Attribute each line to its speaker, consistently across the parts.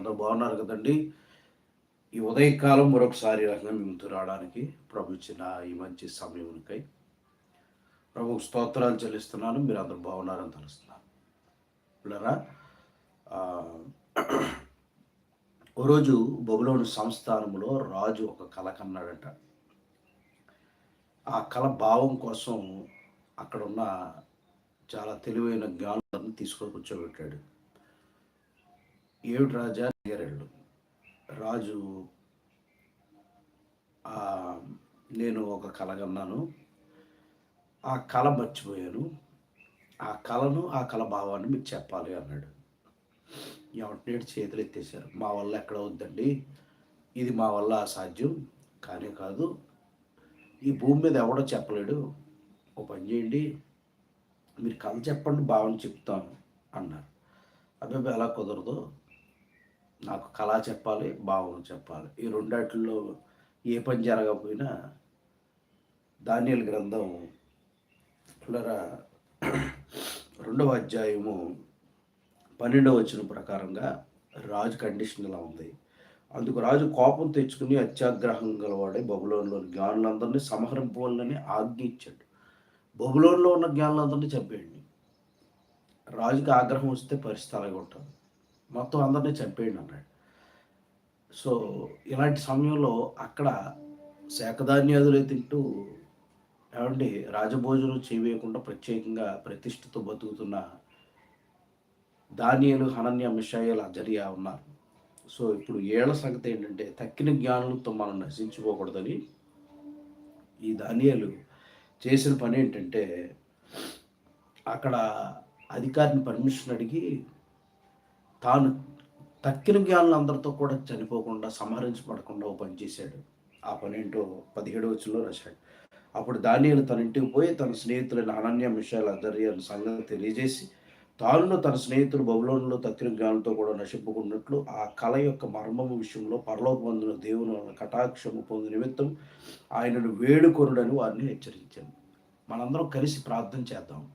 Speaker 1: అందరూ బాగున్నారు కదండి. ఈ ఉదయకాలం మరొకసారి రంగం మిమ్మల్ని రావడానికి ప్రభు ఇచ్చిన ఈ మంచి సమయంకై ప్రభుకు స్తోత్రాలు చెల్లిస్తున్నాను. మీరు అందరూ బాగున్నారని తెలుస్తున్నాను. పిల్లరా ఒకరోజు రోజు బబులోని సంస్థానంలో రాజు ఒక కళ కన్నాడట. ఆ కళ భావం కోసం అక్కడ ఉన్న చాలా తెలివైన జ్ఞానులను తీసుకొని కూర్చోబెట్టాడు. ఏమిటి రాజా నేరేళ్ళు రాజు నేను ఒక కళ కన్నాను. ఆ కళ మర్చిపోయాను. ఆ కళను ఆ కళ భావాన్ని మీకు చెప్పాలి అన్నాడు. ఎవరినేడు చేతులు ఎత్తేసారు మా వల్ల ఎక్కడ వద్దండి ఇది మా వల్ల అసాధ్యం. కానీ కాదు ఈ భూమి మీద ఎవడో చెప్పలేడు. ఓ పని చేయండి. మీరు కళ చెప్పండి భావన చెప్తాను అన్నారు. అబ్బాయి ఎలా కుదరదు. నాకు కళ చెప్పాలి భావం చెప్పాలి. ఈ రెండాటిల్లో ఏ పని జరగకపోయినా ధాన్యాల గ్రంథం రెండవ అధ్యాయము పన్నెండవ వచ్చిన ప్రకారంగా రాజు కండిషన్ ఇలా ఉంది? అందుకు రాజు కోపం తెచ్చుకుని అత్యాగ్రహం గలవాడే బబులోన్లోని జ్ఞానులందరినీ సంహరింపవాలని ఆజ్ఞ ఇచ్చాడు. బబులోన్లో ఉన్న జ్ఞానులందరినీ చంపేయండి. రాజుకి ఆగ్రహం వస్తే పరిస్థితి అలాగే ఉంటుంది. మొత్తం అందరినీ చంపేయండి అన్నాడు. సో ఇలాంటి సమయంలో అక్కడ శాఖధాన్యాదులే తింటూ ఏమండి రాజభోజనం చేయకుండా ప్రత్యేకంగా ప్రతిష్టతో బతుకుతున్న దానియలు హనన్య మిషాయలు అజరియా ఉన్నారు. సో ఇప్పుడు ఏళ్ళ సంగతి ఏంటంటే తక్కిన జ్ఞానులతో మనం నశించుకోకూడదని ఈ దానియాలు చేసిన పని ఏంటంటే అక్కడ అధికారిని పర్మిషన్ అడిగి తాను తక్కిన జ్ఞానులందరితో కూడా చనిపోకుండా సంహరించబడకుండా ఓ పని చేశాడు. ఆ పని ఏంటో పదిహేడు వచ్చంలో రాశాడు. అప్పుడు దానియలు తన ఇంటికి పోయి తన స్నేహితులైన అనన్య మిషాల అదర్యాల సంగతి తెలియజేసి తాను తన స్నేహితులు బబులోనులో తక్కిన జ్ఞానంతో కూడా నశింపుకున్నట్లు ఆ కళ యొక్క మర్మము విషయంలో పరలోకమందున దేవుని వలన కటాక్షము పొందు నిమిత్తం ఆయనను వేడుకొనుడని వారిని హెచ్చరించాను. మనందరం కలిసి ప్రార్థన చేద్దాం.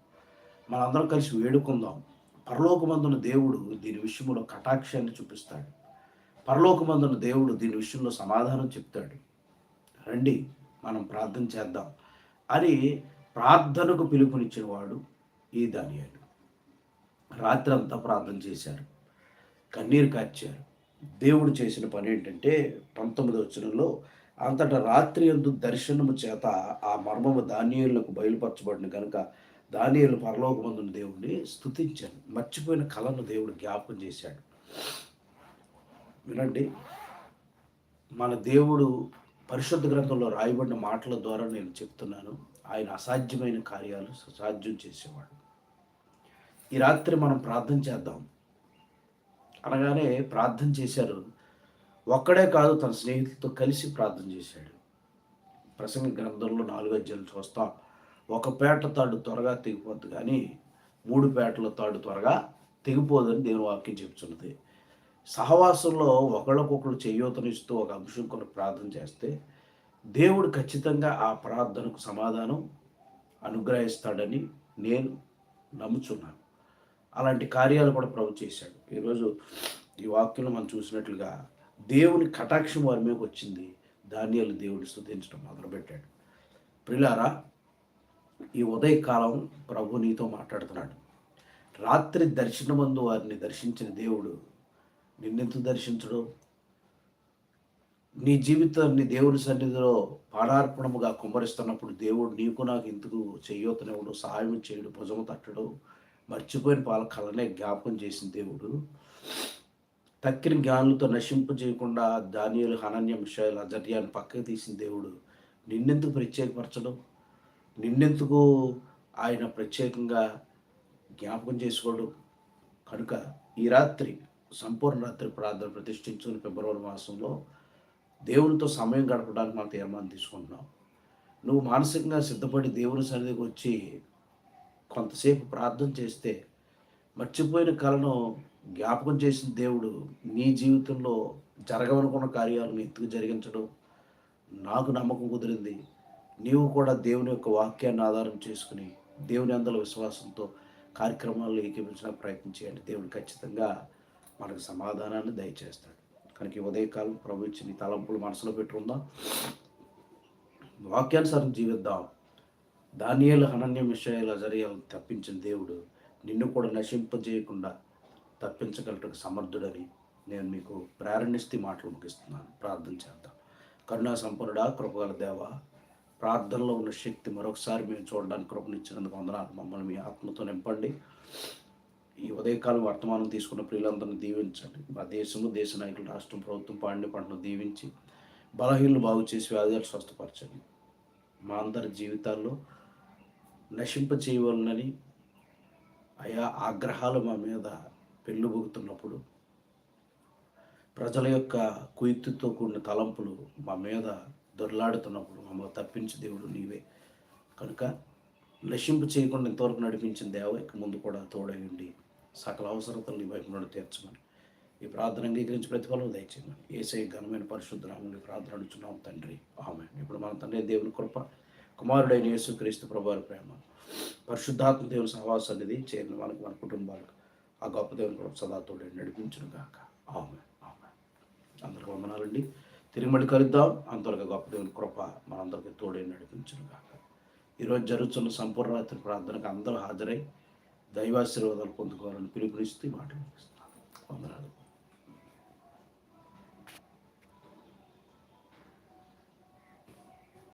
Speaker 1: మనందరం కలిసి వేడుకుందాం. పరలోకమందున దేవుడు దీని విషయంలో కటాక్షాన్ని చూపిస్తాడు. పరలోకమందున దేవుడు దీని విషయంలో సమాధానం చెప్తాడు. రండి మనం ప్రార్థన చేద్దాం. అని ప్రార్థనకు పిలుపునిచ్చిన వాడు ఈ దానియాడు రాత్రి అంతా ప్రార్థన చేశారు. కన్నీరు కార్చారు దేవుడు చేసిన పని ఏంటంటే పంతొమ్మిది వచనంలో అంతటా రాత్రి ఎందు దర్శనము చేత ఆ మర్మము ధాన్యాలకు బయలుపరచబడిన కనుక దానియలు పరలోకమందున దేవుడిని స్థుతించాను మర్చిపోయిన కళను దేవుడు జ్ఞాపకం చేశాడు. వినండి మన దేవుడు పరిశుద్ధ గ్రంథంలో రాయబడిన మాటల ద్వారా నేను చెప్తున్నాను. ఆయన అసాధ్యమైన కార్యాలు సాధ్యం చేసేవాడు. ఈ రాత్రి మనం ప్రార్థన చేద్దాం. అనగానే ప్రార్థన చేశారు. ఒక్కడే కాదు తన స్నేహితులతో కలిసి ప్రార్థన చేశాడు. ప్రసంగ గ్రంథంలో నాలుగు అధ్యాయులు చూస్తాం. ఒక పేట తాడు త్వరగా తెగిపోద్ది కానీ మూడు పేటల తాడు త్వరగా తెగిపోదని దేవుని వాక్యం చెప్తున్నది. సహవాసంలో ఒకళ్ళకొకళ్ళు చేయూతనిస్తూ ఒక అంశం కొన్ని ప్రార్థన చేస్తే దేవుడు ఖచ్చితంగా ఆ ప్రార్థనకు సమాధానం అనుగ్రహిస్తాడని నేను నమ్ముచున్నాను. అలాంటి కార్యాలు కూడా ప్రభు చేశాడు. ఈరోజు ఈ వాక్యంలో మనం చూసినట్లుగా దేవుని కటాక్షం వారి మీదకి వచ్చింది. ధాన్యాలు దేవుడు స్థుతించడం మొదలుపెట్టాడు. ప్రిలారా ఈ ఉదయకాలం ప్రభు నీతో మాట్లాడుతున్నాడు. రాత్రి దర్శనమందు వారిని దర్శించిన దేవుడు నిన్నెందుకు దర్శించడు? నీ జీవితాన్ని దేవుని సన్నిధిలో పాడార్పణముగా కుమ్మరిస్తున్నప్పుడు దేవుడు నీకు నాకు ఎందుకు చెయ్యొతనివ్వడు సహాయం చేయడు భుజము తట్టడు? మర్చిపోయిన పాల కళనే జ్ఞాపకం చేసిన దేవుడు. తక్కిన జ్ఞానులతో నశింపు చేయకుండా ధాన్యాలు హనన్య విషయాలు అజర్యాన్ని పక్కకు తీసిన దేవుడు నిన్నెందుకు ప్రత్యేకపరచడం? నిన్నెందుకు ఆయన ప్రత్యేకంగా జ్ఞాపకం చేసుకోడు కనుక ఈ రాత్రి సంపూర్ణ రాత్రి ప్రార్థన ప్రతిష్ఠించుకుని ఫిబ్రవరి మాసంలో దేవునితో సమయం గడపడానికి మనం తీర్మానం తీసుకుంటున్నాం. నువ్వు మానసికంగా సిద్ధపడి దేవుని సన్నిధికి వచ్చి కొంతసేపు ప్రార్థన చేస్తే మర్చిపోయిన కళను జ్ఞాపకం చేసిన దేవుడు నీ జీవితంలో జరగవనుకున్న కార్యాలను ఎత్తుకు జరిగించడం నాకు నమ్మకం కుదిరింది. నీవు కూడా దేవుని యొక్క వాక్యాన్ని ఆధారం చేసుకుని దేవుని అందల విశ్వాసంతో కార్యక్రమాలు ఏకీపించడానికి ప్రయత్నం చేయండి. దేవుడు ఖచ్చితంగా మనకు సమాధానాన్ని దయచేస్తాడు. కనుక ఉదయకాలం ప్రభు ఇచ్చిన తలంపులు మనసులో పెట్టుకుందాం. వాక్యానుసారం జీవిద్దాం. ధాన్యాలు అనన్య విషయాల జరియాలను తప్పించిన దేవుడు నిన్ను కూడా నశింపజేయకుండా తప్పించగలటకు సమర్థుడని నేను మీకు ప్రేరణిస్తే మాటలు ముగిస్తున్నాను. ప్రార్థన చేద్దాం. కరుణా సంపన్నుడా కృపగల దేవ ప్రార్థనలో ఉన్న శక్తి మరొకసారి మేము చూడడానికి కృపనిచ్చినందుకు వందనాలు. మమ్మల్ని మీ ఆత్మతో నింపండి. ఈ ఉదయకాలం వర్తమానం తీసుకున్న ప్రియులందరినీ దీవించండి. మా దేశము దేశ నాయకులు రాష్ట్రం ప్రభుత్వం పాండి పంటను దీవించి బలహీనలు బాగు చేసి వ్యాధులు స్వస్థపరచండి. మా అందరి జీవితాల్లో నశింప చేయవలనని అయా ఆగ్రహాలు మా మీద పెళ్ళుబుగుతున్నప్పుడు ప్రజల యొక్క కుయుక్తితో కూడిన తలంపులు మా మీద దొర్లాడుతున్నప్పుడు మమ్మల్ని తప్పించి దేవుడు నీవే. కనుక నశింపు చేయకుండా ఇంతవరకు నడిపించిన దేవ ఇక ముందు కూడా తోడై ఉండి సకల అవసరతలు నీ వైపు నుండి తీర్చమని ఈ ప్రార్థన అంగీకరించి ప్రతిఫలం దయచేయమని. ఏసై ఘనమైన పరిశుద్ధ నామని ప్రార్థన అడుచున్నాం తండ్రి. ఆమె ఇప్పుడు మన తండ్రి దేవుని కృప కుమారుడైన యేసు క్రీస్తు ప్రభువారి ప్రేమ పరిశుద్ధాత్మ దేవుని సహవాసాన్ని చేరిన మనకు మన కుటుంబాలకు ఆ గొప్ప దేవుని కృప సదా తోడే నడిపించును గాక ఆమె ఆమె అందరికి వందనాలండి. తిరిగి మళ్ళీ కలుద్దాం. అంతవరకు గొప్ప దేవుని కృప మనందరికీ తోడే నడిపించును గాక ఈరోజు జరుగుతున్న సంపూర్ణ రాత్రి ప్రార్థనకు అందరూ హాజరై దైవాశీర్వాదాలు పొందుకోవాలని పిలుపునిస్తూ మాట్లాడుతున్నాను వందనాలు.